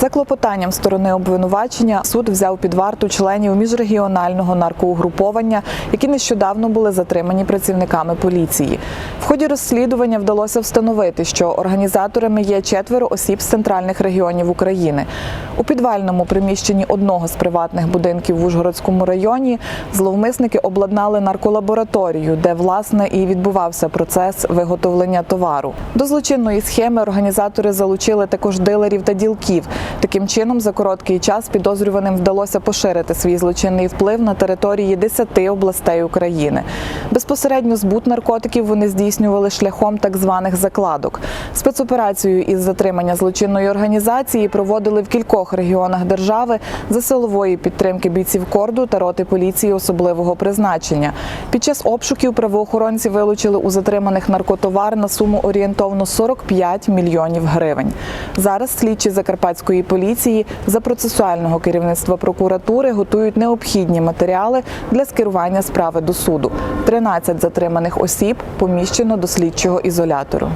За клопотанням сторони обвинувачення суд взяв під варту членів міжрегіонального наркоугруповання, які нещодавно були затримані працівниками поліції. В ході розслідування вдалося встановити, що організаторами є четверо осіб з центральних регіонів України. У підвальному приміщенні одного з приватних будинків в Ужгородському районі зловмисники обладнали нарколабораторію, де власне і відбувався процес виготовлення товару. До злочинної схеми організатори залучили також дилерів та ділків. Таким чином, за короткий час підозрюваним вдалося поширити свій злочинний вплив на території 10 областей України. Безпосередньо збут наркотиків вони здійснювали шляхом так званих закладок. Спецоперацію із затримання злочинної організації проводили в кількох регіонах держави за силової підтримки бійців корду та роти поліції особливого призначення. Під час обшуків правоохоронці вилучили у затриманих наркотовар на суму орієнтовно 45 мільйонів гривень. Зараз слідчі закарпатської поліції за процесуального керівництва прокуратури готують необхідні матеріали для скерування справи до суду. 13 затриманих осіб поміщено до слідчого ізолятору.